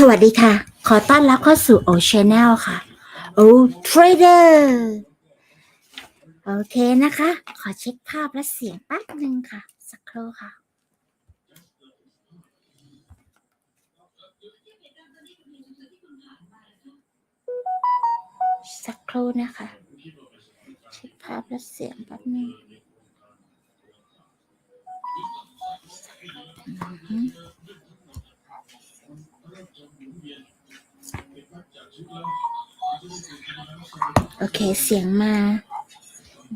สวัสดีค่ะ ขอต้อนรับเข้าสู่ O Channel ค่ะ O Trader โอเคนะคะ ขอเช็คภาพและเสียงแป๊บหนึ่งค่ะ สักครู่ค่ะ สักครู่นะคะ เช็คภาพและเสียงแป๊บหนึง โอเค เสียงมา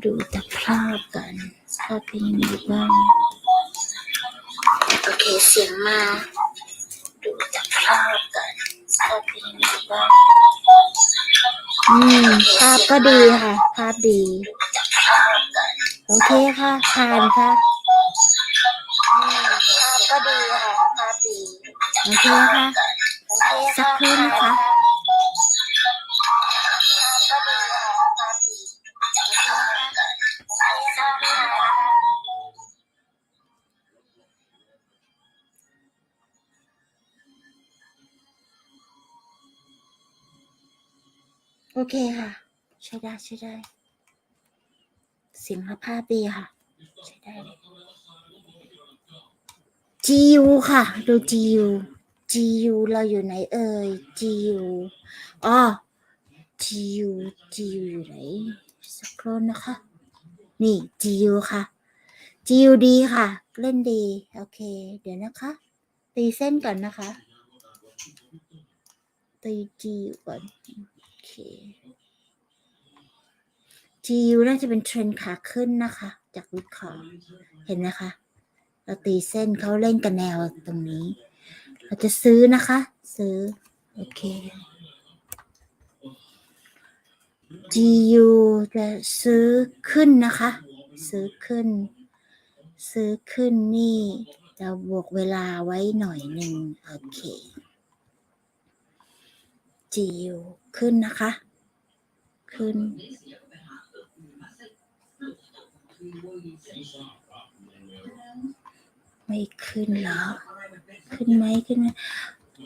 ดูแต่ภาพกันภาพเป็นยังไงบ้าง โอเค เสียงมา ดูแต่ภาพกันภาพเป็นยังไงบ้าง อืม ภาพก็ดีค่ะ ภาพดี โอเคค่ะ ผ่านค่ะอืมภาพก็ดีค่ะ ภาพดี โอเคค่ะ สักครู่นะคะโอเคค่ะ ใช้ได้ใช้ได้เสียงและภาพดีค่ะ ใช้ได้เลย GU ค่ะ ดู GU GU เราอยู่ไหนเอ่ย GU อ๋อ GU GU อยู่ไหนสักครู่นะคะ นี่ GU ค่ะ GU ดีค่ะ เล่นดี โอเค เดี๋ยวนะคะ ตีเส้นก่อนนะคะ ตี GU ก่อน โอเค GU น่าจะเป็นเทรนขาขึ้นนะคะ จากวิเคราะห์เห็นนะคะ เราตีเส้นเขาเล่นกันแนวตรงนี้ เราจะซื้อนะคะ ซื้อ โอเค GU จะซื้อขึ้นนะคะ ซื้อขึ้น ซื้อขึ้นนี่เราบวกเวลาไว้หน่อยหนึ่งโอเค GU ขึ้นนะคะ ขึ้น ไม่ขึ้นเหรอ ขึ้นไหมขึ้นไหม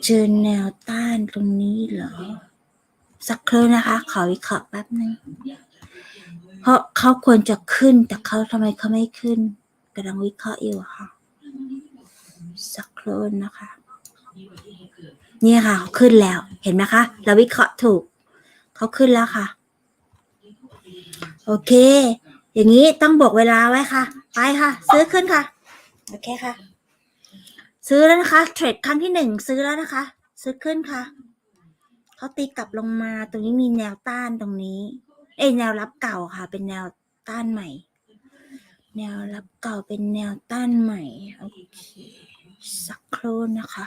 เจอแนวต้านตรงนี้เหรอ สักครู่นะคะ ขอวิเคราะห์แป๊บนึงเพราะเขาควรจะขึ้นแต่เขาทำไมเขาไม่ขึ้นกำลังวิเคราะห์อยู่ค่ะ สักครู่นะคะ เนี่ยค่ะเขาขึ้นแล้วเห็นไหมคะ เราวิเคราะห์ถูก เขาขึ้นแล้วค่ะ โอเค อย่างนี้ต้องบอกเวลาไว้ค่ะ ไปค่ะ ซื้อขึ้นค่ะ โอเคค่ะ ซื้อแล้วนะคะ เทรดครั้งที่หนึ่งซื้อแล้วนะคะ ซื้อขึ้นค่ะเขาตีกลับลงมาตรงนี้มีแนวต้านตรงนี้ เอ้แนวรับเก่าค่ะ เป็นแนวต้านใหม่ แนวรับเก่าเป็นแนวต้านใหม่โอเคสักครู่นะคะ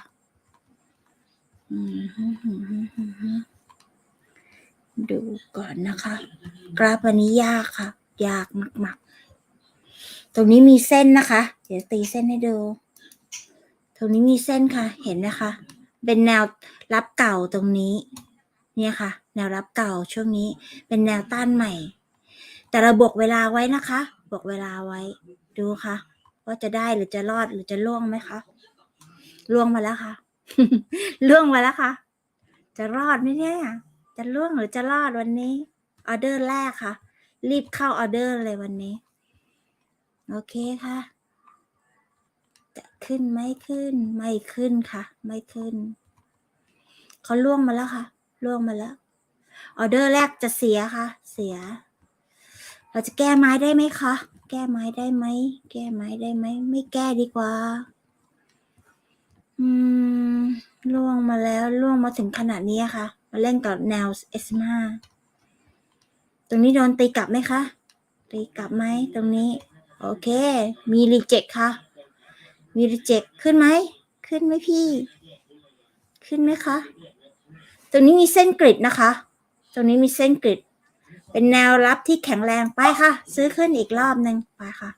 ดูก่อนนะคะ กราฟวันนี้ยากค่ะ ยากมากๆ ตรงนี้มีเส้นนะคะ เดี๋ยวตีเส้นให้ดู รงนี้มีเส้นค่ะ เห็นนะคะ เป็นแนวรับเก่าตรงนี้ เนี่ยค่ะ แนวรับเก่าช่วงนี้ เป็นแนวต้านใหม่ แต่เราบวกเวลาไว้นะคะ บวกเวลาไว้ ดูค่ะ ว่าจะได้หรือจะรอดหรือจะล่วงไหมคะ ล่วงมาแล้วค่ะ ล่วงมาแล้วค่ะ จะรอดไหมเนี่ย จะล่วงหรือจะรอดวันนี้ ออเดอร์แรกค่ะ รีบเข้าออเดอร์เลยวันนี้ โอเคค่ะจะ ขึ้นไม่ขึ้น ไม่ขึ้นค่ะ ไม่ขึ้น เขาล่วงมาแล้วค่ะ ล่วงมาแล้ว ออเดอร์แรกจะเสียค่ะ เสีย เราจะแก้ไม้ได้ไหมคะ แก้ไม้ได้ไหม แก้ไม้ได้ไหม ไม่แก้ดีกว่า อืม ล่วงมาแล้ว ล่วงมาถึงขนาดนี้ค่ะ มาเล่นกับแนว S5 ตรงนี้โดนตีกลับไหมคะ ตีกลับไหมตรงนี้ โอเค มีรีเจ็คค่ะ มีรีเจ็คขึ้นไหม ขึ้นไหมพี่ ขึ้นไหมคะ ตรงนี้มีเส้นกริดนะคะ ตรงนี้มีเส้นกริด เป็นแนวรับที่แข็งแรงไปค่ะ ซื้อขึ้นอีกรอบหนึ่งไปค่ะ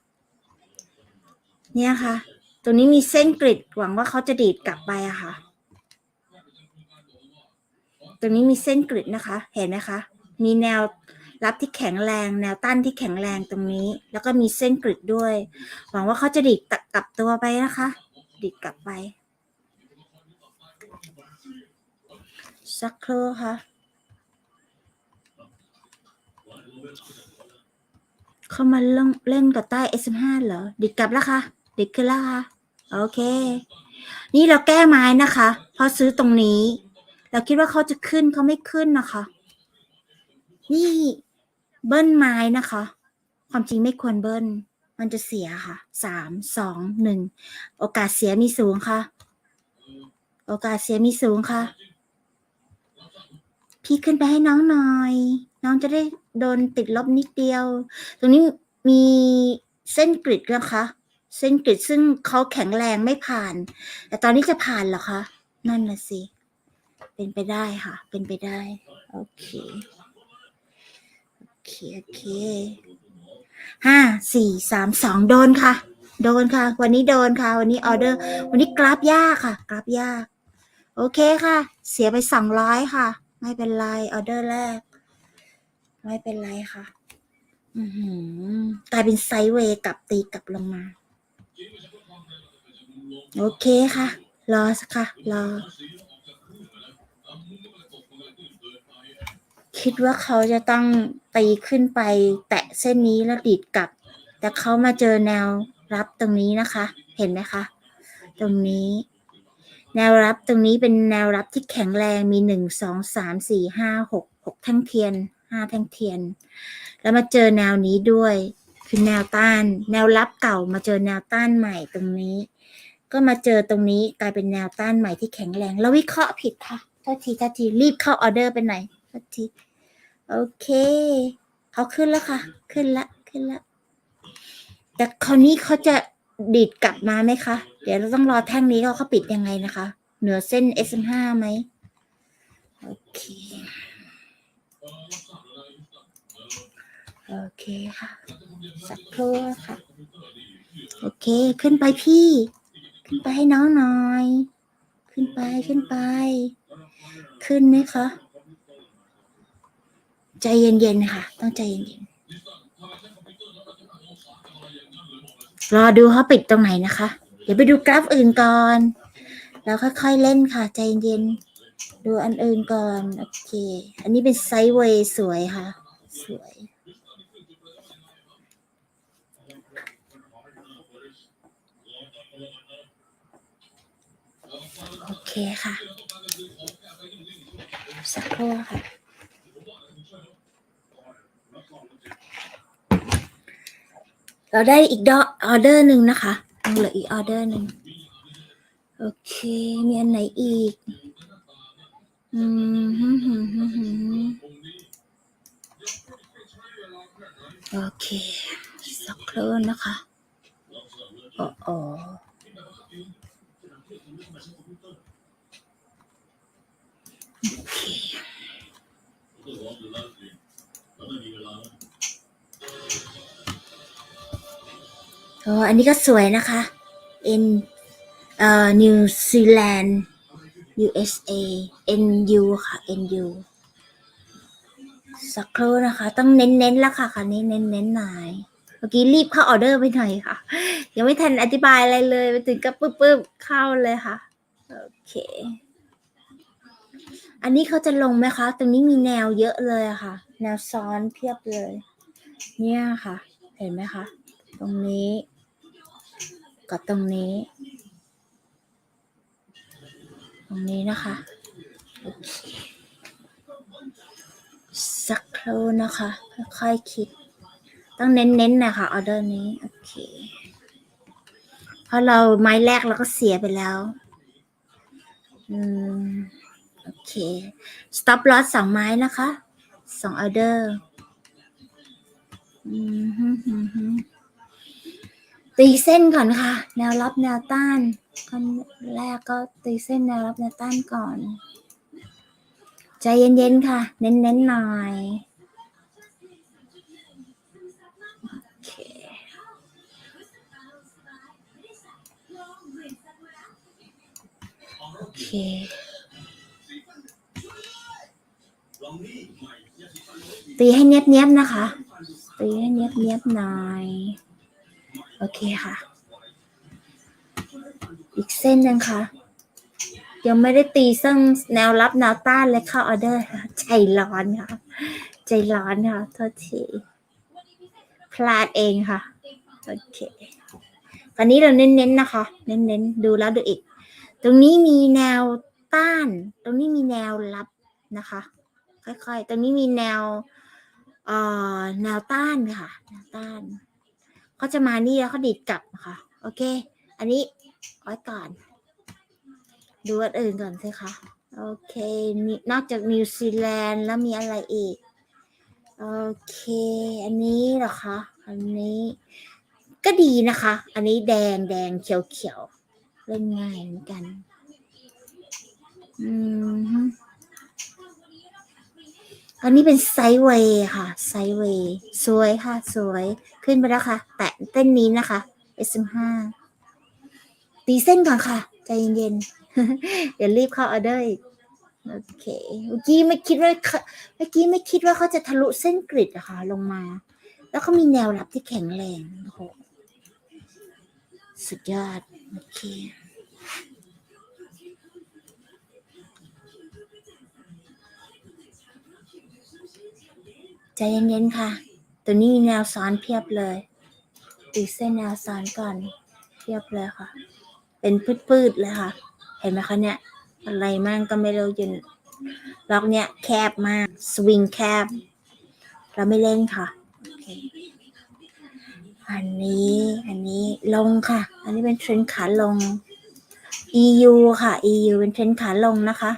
เนี่ยค่ะ ตรงนี้มีเส้นกริด หวังว่าเขาจะดีดกลับไปอะค่ะ ตรงนี้มีเส้นกริดนะคะ เห็นไหมคะ มีแนว รับที่แข็งแรง แนวต้านที่แข็งแรงตรงนี้ แล้วก็มีเส้นกริดด้วย หวังว่าเขาจะดีดกลับตัวไปนะคะ ดีดกลับไป สักครู่ค่ะ เข้ามาเล่นเล่นกับใต้ S5 เหรอ ดิดกลับแล้วค่ะ ดิดขึ้นแล้วค่ะ โอเค นี่เราแก้ไม้นะคะเพราะซื้อตรงนี้ เราคิดว่าเขาจะขึ้นเขาไม่ขึ้นนะคะนี่ เบิ้ลไม้นะคะ ความจริงไม่ควรเบิ้ล มันจะเสียค่ะสามสองหนึ่งโอกาสเสียมีสูงค่ะ โอกาสเสียมีสูงค่ะ พี่ขึ้นไปให้น้องหน่อย น้องจะได้โดนติดลบนิดเดียว ตรงนี้มีเส้นกริดนะคะ เส้นกริดซึ่งเขาแข็งแรงไม่ผ่าน แต่ตอนนี้จะผ่านเหรอคะ นั่นน่ะสิ เป็นไปได้ค่ะ เป็นไปได้ โอเค เค โอเคห้าสี่สามสองโดนค่ะ โดนค่ะ วันนี้โดนค่ะ วันนี้ออเดอร์ วันนี้กราฟยากค่ะ กราฟยาก โอเคค่ะ เสียไปสองร้อยค่ะ ไม่เป็นไรออเดอร์แรก ไม่เป็นไรค่ะอือหือกลายเป็นไซเวย์กลับตีกลับลงมา โอเคค่ะ รอสักค่ะ รอ คิดว่าเขาจะต้องตีขึ้นไป แตะเส้นนี้แล้วดีดกลับ แต่เขามาเจอแนวรับตรงนี้นะคะ เห็นไหมคะ ตรงนี้ แนวรับตรงนี้เป็นแนวรับที่แข็งแรงมีหนึ่งสองสามสี่ห้าหกหกแท่งเทียนห้าแท่งเทียน แล้วมาเจอแนวนี้ด้วย คือแนวต้าน แนวรับเก่ามาเจอแนวต้านใหม่ตรงนี้ ก็มาเจอตรงนี้กลายเป็นแนวต้านใหม่ที่แข็งแรง แล้ววิเคราะห์ผิดค่ะโทษทีโทษทีรีบเข้าออเดอร์ไปไหนอยโทษที โอเค เขาขึ้นแล้วค่ะ ขึ้นละขึ้นละแต่คราวนี้เขาจะดีดกลับมาไหมคะ เดี๋ยวเราต้องรอแท่งนี้เขาเขาปิดยังไงนะคะ เหนือเส้น S5 ไหมโอเค โอเคค่ะ สักครู่ค่ะ โอเค ขึ้นไปพี่ ขึ้นไปให้น้องหน่อย ขึ้นไปขึ้นไป ขึ้นไหมคะ ใจเย็นๆค่ะ ต้องใจเย็นๆรอดูเขาปิดตรงไหนนะคะ เดี๋ยวไปดูกราฟอื่นก่อน แล้วค่อยๆเล่นค่ะ ใจเย็นๆดูอันอื่นก่อน โอเค อันนี้เป็นไซด์เวย์สวยค่ะ สวย โอเคค่ะ สักครู่ค่ะ เราได้อีกออเดอร์หนึ่งนะคะยังเหลืออีกออเดอร์หนึ่งโอเค มีอันไหนอีก อืมฮึฮึฮึฮึโอเค สักครู่นะคะอ๋ออ๋อโอเค อ๋ออันนี้ก็สวยนะคะ N เอ่อ New Zealand USA NU ค่ะ NU สักครู่นะคะ ต้องเน้นๆแล้วค่ะคันนี้เน้นๆหน่อยเมื่อกี้รีบเข้าออเดอร์ไปหน่อยค่ะ ยังไม่ทันอธิบายอะไรเลยไปถึงก็ปึ๊บปึ๊บเข้าเลยค่ะ โอเค อันนี้เขาจะลงไหมคะ ตรงนี้มีแนวเยอะเลยค่ะ แนวซ้อนเพียบเลย เนี่ยค่ะ เห็นไหมคะ ตรงนี้ กับตรงนี้ ตรงนี้นะคะ สักครู่นะคะ ค่อยๆคิด ต้องเน้นๆนะคะออเดอร์นี้ โอเค เพราะเราไม้แรกเราก็เสียไปแล้ว อืม โอเค stop loss สองไม้นะคะ สองออเดอร์ อืมฮึมฮึมฮึม ตีเส้นก่อนค่ะ แนวรับแนวต้านขั้นแรกก็ตีเส้นแนวรับแนวต้านก่อน ใจเย็นๆค่ะ เน้นๆหน่อยโอเคโอเคตีให้เนียบๆนะคะ ตีให้เนียบๆหน่อย อเคค่ะ อีกเส้นหนึ่งค่ะ ยังไม่ได้ตีซึ่งแนวรับแนวต้านเลยค่ะออเดอร์ใจร้อนค่ะ ใจร้อนค่ะโทษทีพลาดเองค่ะ โอเคตอนนี้เราเน้นๆนะคะ เน้นๆ ดูแล้วดูอีก ตรงนี้มีแนวต้าน ตรงนี้มีแนวรับนะคะ ค่อยๆ ตรงนี้มีแนวเอ่อแนวต้านค่ะ แนวต้าน เขาจะมานี่แล้วเขาดีดกลับนะคะโอเค อันนี้ไว้ก่อน ดูอันอื่นก่อนสิคะโอเคนี่นอกจากนิวซีแลนด์แล้วมีอะไรอีก โอเค อันนี้เหรอคะ อันนี้ก็ดีนะคะ อันนี้แดงแดงเขียวเขียวเล่นง่ายเหมือนกัน อืม อันนี้เป็นไซเวย์ค่ะ ไซเวย์สวยค่ะ สวย ขึ้นไปแล้วค่ะ แตะเต้นนี้นะคะ SM5 ตีเส้นก่อนค่ะ ใจเย็นๆเดี๋ยวรีบเข้าออเดอร์อีกโอเค เมื่อกี้ไม่คิดว่าเขาเมื่อกี้ไม่คิดว่าเขาจะทะลุเส้นกริดอะค่ะ ลงมา แล้วเขามีแนวรับที่แข็งแรงโอ้โหสุดยอด โอเค ใจเย็นๆค่ะ ตัวนี้แนวซ้อนเพียบเลยตีเส้นแนวซ้อนก่อนเพียบเลยค่ะ เป็นพืดๆเลยค่ะ เห็นไหมคะเนี่ย อะไรมั่งก็ไม่รู้ยืนล็อกเนี่ยแคบมาก สวิงแคบ เราไม่เล่นค่ะ อันนี้อันนี้ลงค่ะ อันนี้เป็นเทรนขาลง EU ค่ะ EU เป็นเทรนขาลงนะคะ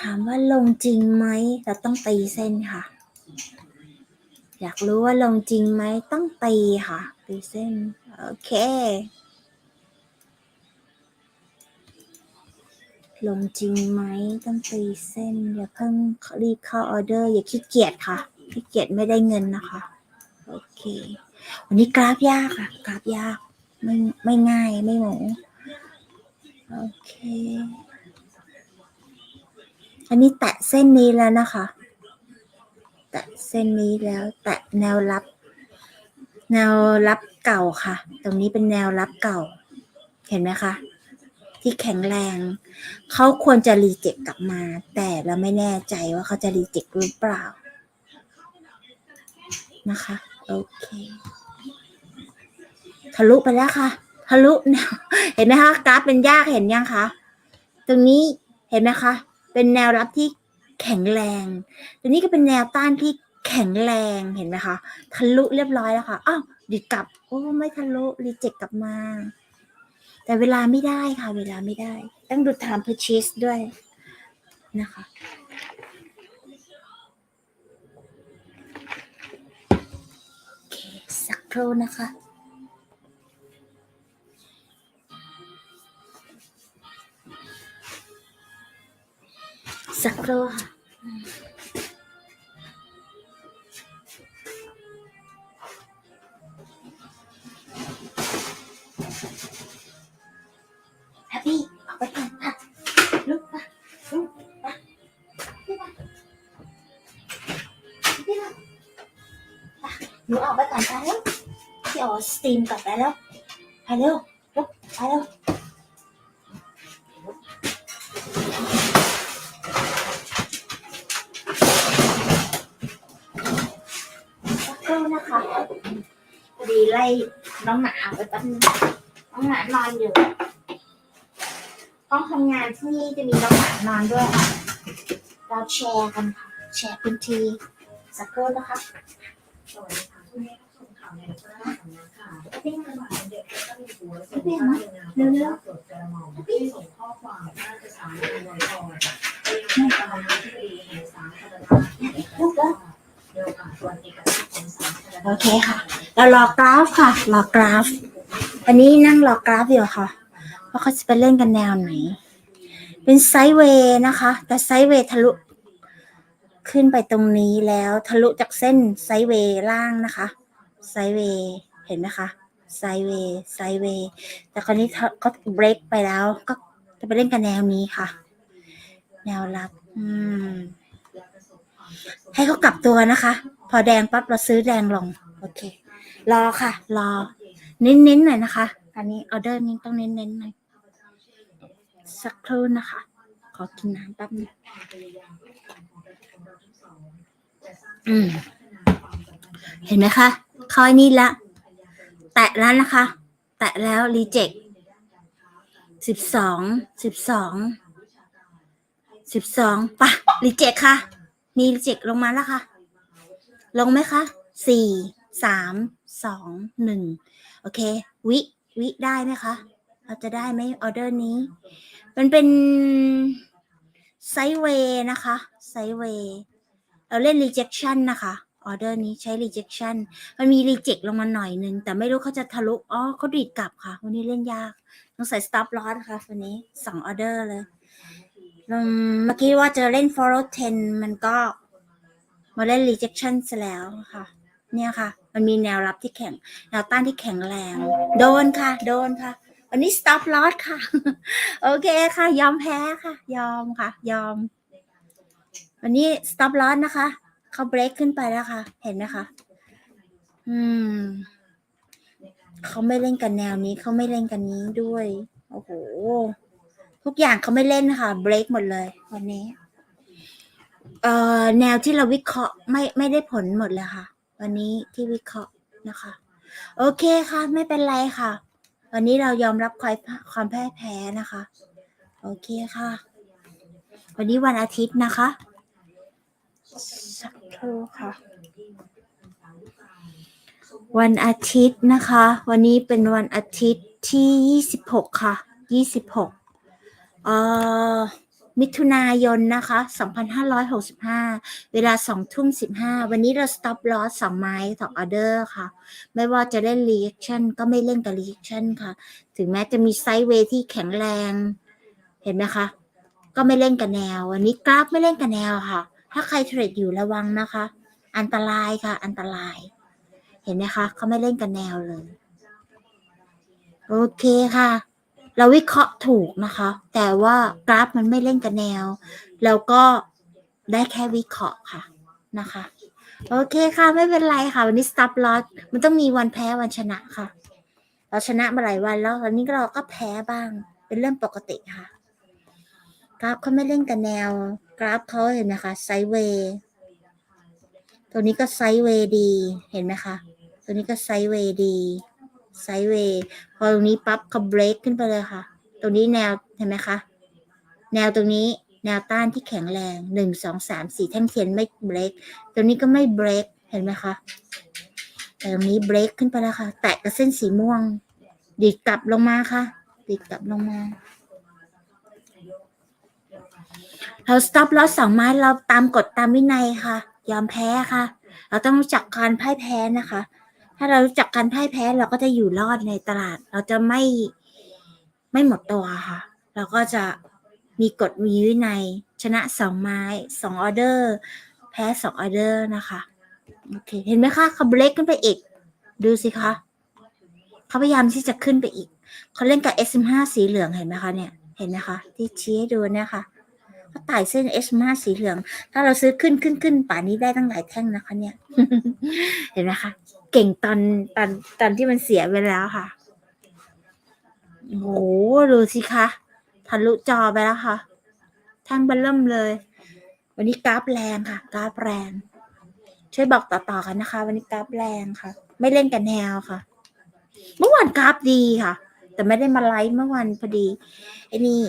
ถามว่าลงจริงไหมเราต้องตีเส้นค่ะ อยากรู้ว่าลงจริงไหมต้องตีค่ะตีเส้น โอเค ลงจริงไหมต้องตีเส้น อย่าเพิ่งรีบเข้าออเดอร์ อย่าขี้เกียจค่ะขี้เกียจไม่ได้เงินนะคะ โอเค วันนี้กราฟยากค่ะ กราฟยาก ไม่ไม่ง่ายไม่หมูโอเค อันนี้แตะเส้นนี้แล้วนะคะ แตะเส้นนี้แล้ว แตะแนวรับ แนวรับเก่าค่ะ ตรงนี้เป็นแนวรับเก่า เห็นไหมคะ ที่แข็งแรง เขาควรจะรีเจ็คกลับมา แต่เราไม่แน่ใจว่าเขาจะรีเจ็คหรือเปล่า นะคะ โอเค ทะลุไปแล้วค่ะ ทะลุแนว เห็นไหมคะ กราฟเป็นยากเห็นยังคะ ตรงนี้เห็นไหมคะ เป็นแนวรับที่แข็งแรงตรงนี้ก็เป็นแนวต้านที่แข็งแรงเห็นไหมคะทะลุเรียบร้อยแล้วค่ะอ้าวดิดกลับโอ้ไม่ทะลุรีเจ็คกลับมา แต่เวลาไม่ได้ค่ะ เวลาไม่ได้ ต้องดู time purchase ด้วยนะคะโอเคสักครู่นะคะ สักครู่ค่ะแฮปปี้ออกไปก่อนค่ะลุ สักครู่นะคะพอดีไล่น้องหมาไปแป๊บนึงน้องหมานอนอยู่ห้องทำงานที่นี่จะมีน้องหมานอนด้วยค่ะ เราแชร์กันค่ะ แชร์พื้นที่สักครู่นะคะสวัสดีค่ะคุณแม่ส่งข่าวในพระราชสำนักข่าวที่มาบาเด็กและก็มีหัวส่งข้าวในนามของพระสดกระหม่อมที่ส่งข้อความพระราชสารในวันก่อไปยังประธานาธิบดีแห่งสาธารณรัฐประเทศไทยโดยผ่านวันเอกอัค โอเคค่ะ เรารอกราฟค่ะ รอกราฟ อันนี้นั่งรอกราฟอยู่ค่ะ ว่าเขาจะไปเล่นกันแนวไหน เป็นไซด์เวย์นะคะ แต่ไซด์เวย์ทะลุ ขึ้นไปตรงนี้แล้วทะลุจากเส้นไซด์เวย์ล่างนะคะ ไซด์เวย์เห็นไหมคะ ไซด์เวย์ไซด์เวย์แต่คราวนี้ก็เบรกไปแล้ว ก็จะไปเล่นกันแนวนี้ค่ะ แนวรับ อืมให้เขากลับตัวนะคะ พอแดงปั๊บเราซื้อแดงลง โอเค รอค่ะ รอ เน้นๆหน่อยนะคะ อันนี้ออเดอร์นี้ต้องเน้นๆหน่อย สักครู่นะคะ ขอกินน้ำแป๊บนึงอืม เห็นไหมคะเขาอ้นี่ละ แตะแล้วนะคะ แตะแล้วรีเจ็คสิบสอง สิบสอง สิบสองปะรีเจ็คค่ะมีรีเจ็คลงมาแล้วค่ะ ลงไหมคะสี่สามสองหนึ่งโอเค วิ วิได้ไหมคะ เราจะได้ไหมออเดอร์นี้ มันเป็นไซเวย์นะคะไซเวย์เราเล่น rejection นะคะออเดอร์นี้ใช้ rejection มันมี reject ลงมาหน่อยนึง แต่ไม่รู้เขาจะทะลุอ๋อเขาดีดกลับค่ะ วันนี้เล่นยากต้องใส่ stop loss ค่ะวันนี้สองออเดอร์เลยเมื่อกี้ว่าจะเล่น follow 10 มันก็ มาเล่น rejection ซะแล้วค่ะ เนี่ยค่ะ มันมีแนวรับที่แข็ง แนวต้านที่แข็งแรง โดนค่ะ โดนค่ะ วันนี้ stop loss ค่ะ โอเคค่ะ ยอมแพ้ค่ะ ยอมค่ะ ยอม วันนี้ stop loss นะคะ เขาเบรกขึ้นไปแล้วค่ะ เห็นไหมคะ อืม เขาไม่เล่นกันแนวนี้ เขาไม่เล่นกันนี้ด้วย โอ้โห ทุกอย่างเขาไม่เล่นค่ะเบรกหมดเลย วันนี้ เอ่อแนวที่เราวิเคราะห์ไม่ไม่ได้ผลหมดเลยค่ะ วันนี้ที่วิเคราะห์นะคะ โอเคค่ะ ไม่เป็นไรค่ะ วันนี้เรายอมรับความความแพ้แพ้นะคะ โอเคค่ะ วันนี้วันอาทิตย์นะคะ สักครู่ค่ะ วันอาทิตย์นะคะ วันนี้เป็นวันอาทิตย์ที่ 26 ค่ะ 26เอ่อ มิถุนายนนะคะ 2565 เวลา2ทุ่ม 15 วันนี้เรา stop loss สองไม้สอออเดอร์ค่ะ ไม่ว่าจะเล่น reaction ก็ไม่เล่นกับ reaction ค่ะ ถึงแม้จะมีไซด์เวที่แข็งแรง เห็นไหมคะ ก็ไม่เล่นกับแนว วันนี้กราฟไม่เล่นกับแนวค่ะ ถ้าใครเทรดอยู่ระวังนะคะ อันตรายค่ะ อันตราย เห็นไหมคะเขาไม่เล่นกับแนวเลย โอเคค่ะ เราวิเคราะห์ถูกนะคะ แต่ว่ากราฟมันไม่เล่นกับแนว แล้วก็ได้แค่วิเคราะห์ค่ะนะคะ โอเคค่ะ ไม่เป็นไรค่ะ วันนี้ stop loss มันต้องมีวันแพ้วันชนะค่ะ เราชนะมาหลายวันแล้ววันนี้เราก็แพ้บ้าง เป็นเรื่องปกติค่ะ กราฟเขาไม่เล่นกับแนว กราฟเขาเห็นไหมคะไซเวย์ตัวนี้ก็ไซเวย์ดี เห็นไหมคะ ตัวนี้ก็ไซเวย์ดี ไซด์เวย์พอตรงนี้ปั๊บเขาเบรกขึ้นไปเลยค่ะ ตรงนี้แนวเห็นไหมคะแนวตรงนี้แนวต้านที่แข็งแรงหนึ่งสองสามสี่แท่งเทียนไม่เบรกตรงนี้ก็ไม่เบรกเห็นไหมคะแต่ตรงนี้เบรกขึ้นไปแล้วค่ะ แตะกับเส้นสีม่วง ดีดกลับลงมาค่ะ ดีดกลับลงมา เรา stop loss สองไม้เราตามกฎตามวินัยค่ะ ยอมแพ้ค่ะ เราต้องรู้จักการพ่ายแพ้นะคะ ถ้าเรารู้จักการพ่ายแพ้เราก็จะอยู่รอดในตลาด เราจะไม่ไม่หมดตัวค่ะ เราก็จะมีกฎมีวินัยชนะสองไม้สองออเดอร์ แพ้สองออเดอร์นะคะโอเคเห็นไหมคะเขาเบรกขึ้นไปอีก ดูสิคะเขาพยายามที่จะขึ้นไปอีกเขาเล่นกับ S5 สีเหลืองเห็นไหมคะเนี่ยเห็นไหมคะที่ชี้ให้ดูนี่ยค่ะเขาไต่เส้น S5 สีเหลือง ถ้าเราซื้อขึ้นขึ้นขึ้นป่านนี้ได้ตั้งหลายแท่งนะคะ เนี่ย เห็นไหมคะ เก่งตอนตอนตอนที่มันเสียไปแล้วค่ะโหดูสิคะทะลุจอไปแล้วค่ะแท่งเบัลเริ่มเลย วันนี้กราฟแรงค่ะ กราฟแรง ช่วยบอกต่อๆกันนะคะ วันนี้กราฟแรงค่ะ ไม่เล่นกันแนวค่ะ เมื่อวานกราฟดีค่ะ แต่ไม่ได้มาไลฟ์เมื่อวานพอดีไอ้นี่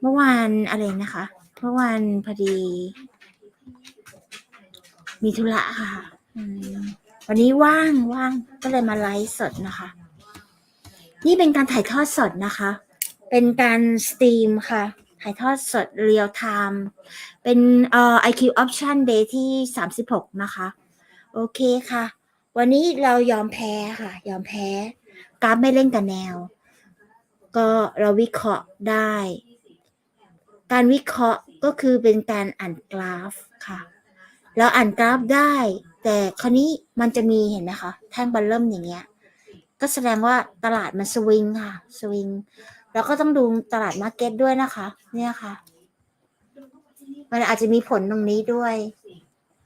เมื่อวานอะไรนะคะ เมื่อวานพอดี มีธุระค่ะ อืม วันนี้ว่างว่างก็เลยมาไลฟ์สดนะคะ นี่เป็นการถ่ายทอดสดนะคะ เป็นการสตรีมค่ะ ถ่ายทอดสดเรียลไทม์เป็นเอ่อ IQ Option Day ที่ 36 นะคะ โอเคค่ะ วันนี้เรายอมแพ้ค่ะ ยอมแพ้กราฟไม่เล่นกับแนว ก็เราวิเคราะห์ได้ การวิเคราะห์ก็คือเป็นการอ่านกราฟค่ะ เราอ่านกราฟได้ แต่คราวนี้มันจะมีเห็นไหมคะ แท่งบัลเริ่มอย่างเงี้ย ก็แสดงว่าตลาดมันสวิงค่ะสวิงแล้วก็ต้องดูตลาดมาร์เก็ตด้วยนะคะ เนี่ยค่ะ มันอาจจะมีผลตรงนี้ด้วย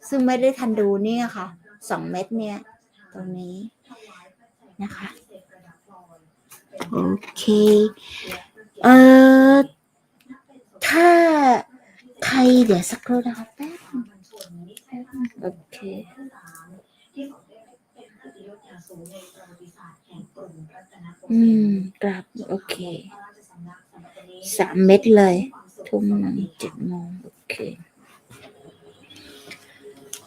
ซึ่งไม่ได้ทันดูเนี่ยค่ะสองเม็ดเนี่ย ตรงนี้นะคะ โอเค เอ่อ ถ้าใครเดี๋ยวสักครู่นะคะแป๊บโอเค อืมกลับโอเค สามเม็ดเลย ทุ่มหนึ่งเจ็ดโมงโอเค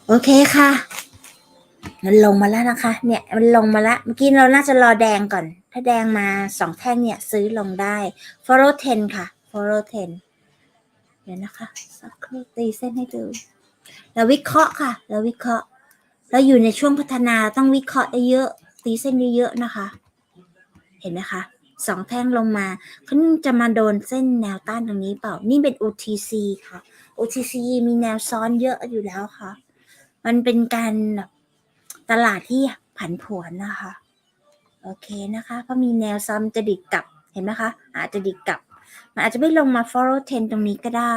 โอเคค่ะ มันลงมาแล้วนะคะ เนี่ย มันลงมาแล้ว เมื่อกี้เราน่าจะรอแดงก่อน ถ้าแดงมาสองแท่งเนี่ย ซื้อลงได้ follow 10 ค่ะ follow 10 เดี๋ยวนะคะ สักครู่ตีเส้นให้ดูแล้ววิเคราะห์ค่ะแล้ววิเคราะห์แล้วอยู่ในช่วงพัฒนาต้องวิเคราะห์เยอะๆตีเส้นเยอะๆนะคะ เห็นไหมคะสองแท่งลงมาเขาจะมาโดนเส้นแนวต้านตรงนี้เปล่า นี่เป็น OTC ค่ะ OTC มีแนวซ้อนเยอะอยู่แล้วค่ะ มันเป็นการตลาดที่ผันผวนนะคะ โอเคนะคะ เพราะมีแนวซ้ำจะดิดกลับ เห็นไหมคะ อาจจะดิดกลับ มันอาจจะไม่ลงมา follow 10ตรงนี้ก็ได้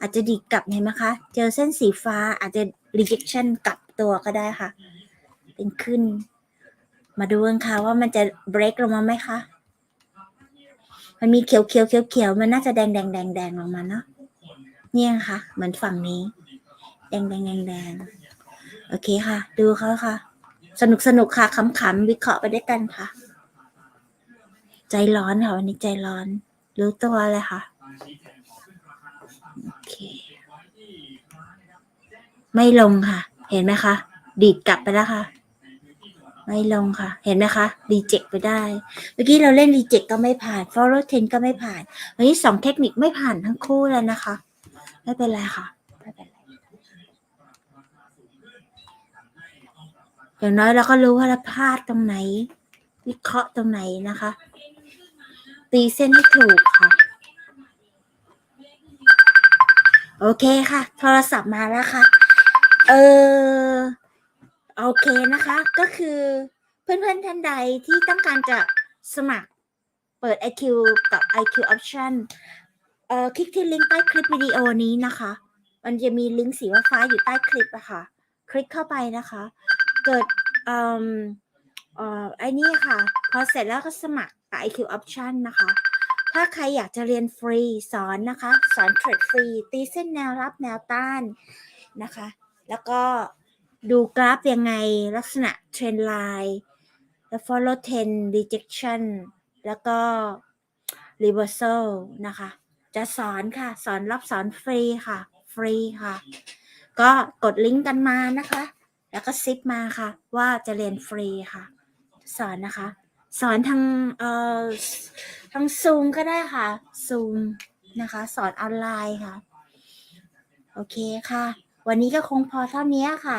อาจจะดิดกลับ เห็นไหมคะ เจอเส้นสีฟ้าอาจจะ rejection กลับตัวก็ได้ค่ะ เป็นขึ้น มาดูกันค่ะว่ามันจะ break ลงมาไหมคะ มันมีเขียวเขียวเขียวเขียวมันน่าจะแดงแดงแดงแดงลงมาเนาะเนี่ยค่ะ เหมือนฝั่งนี้ แดงแดงแดงแดงโอเคค่ะ ดูเขาค่ะ สนุกสนุกค่ะขำๆวิเคราะห์ไปด้วยกันค่ะ ใจร้อนค่ะ วันนี้ใจร้อน รู้ตัวเลยค่ะโอเค ไม่ลงค่ะ เห็นไหมคะ ดีดกลับไปแล้วค่ะ ไม่ลงค่ะ เห็นไหมคะรีเจ็คไปได้ เมื่อกี้เราเล่นรีเจ็คก็ไม่ผ่าน follow 10ก็ไม่ผ่านวันนี้สองเทคนิคไม่ผ่านทั้งคู่เลยนะคะ ไม่เป็นไรค่ะไม่เป็นไรอย่างน้อยเราก็รู้ว่าเราพลาดตรงไหน วิเคราะห์ตรงไหนนะคะ ตีเส้นให้ถูกค่ะ โอเคค่ะ โทรศัพท์มาแล้วค่ะ เออ โอเคนะคะ ก็คือเพื่อนๆท่านใดที่ต้องการจะสมัครเปิด IQ กับ IQ Option เอ่อคลิกที่ลิงก์ใต้คลิปวิดีโอนี้นะคะ มันจะมีลิงก์สีฟ้าอยู่ใต้คลิปอะค่ะ คลิกเข้าไปนะคะ เกิดเอ่อเอ่อไอ้นี่ค่ะ พอเสร็จแล้วก็สมัครกับ IQ Option นะคะ ถ้าใครอยากจะเรียนฟรีสอนนะคะ สอนเทรดฟรี ตีเส้นแนวรับแนวต้านนะคะ แล้วก็ ดูกราฟยังไงลักษณะเทรนไลน์แล้ว follow 10 rejection แล้วก็ reversal นะคะ จะสอนค่ะ สอนรับสอนฟรีค่ะ ฟรีค่ะ ก็กดลิงก์กันมานะคะ แล้วก็ซิปมาค่ะ ว่าจะเรียนฟรีค่ะ สอนนะคะ สอนทางเอ่อทางซูมก็ได้ค่ะซูมนะคะ สอนออนไลน์ค่ะ โอเคค่ะ วันนี้ก็คงพอเท่านี้ค่ะ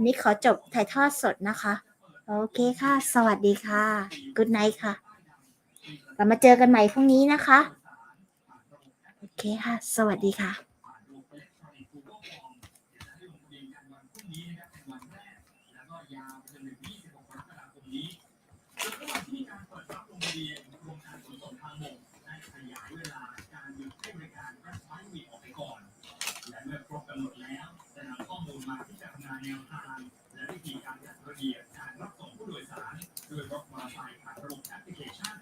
วันนี้ขอจบถ่ายทอดสดนะคะ โอเคค่ะ สวัสดีค่ะ Good night ค่ะเรามาเจอกันใหม่พรุ่งนี้นะคะ โอเคค่ะ สวัสดีค่ะและเมื่อครบกำหนดแล้วจะนำข้อมูลมาพิจารณาแนวทาง เบียดการรับส่งผู้โดยสารด้วยรถมอเตอร์ไซค์ผ่านระบบแอปพลิเคชัน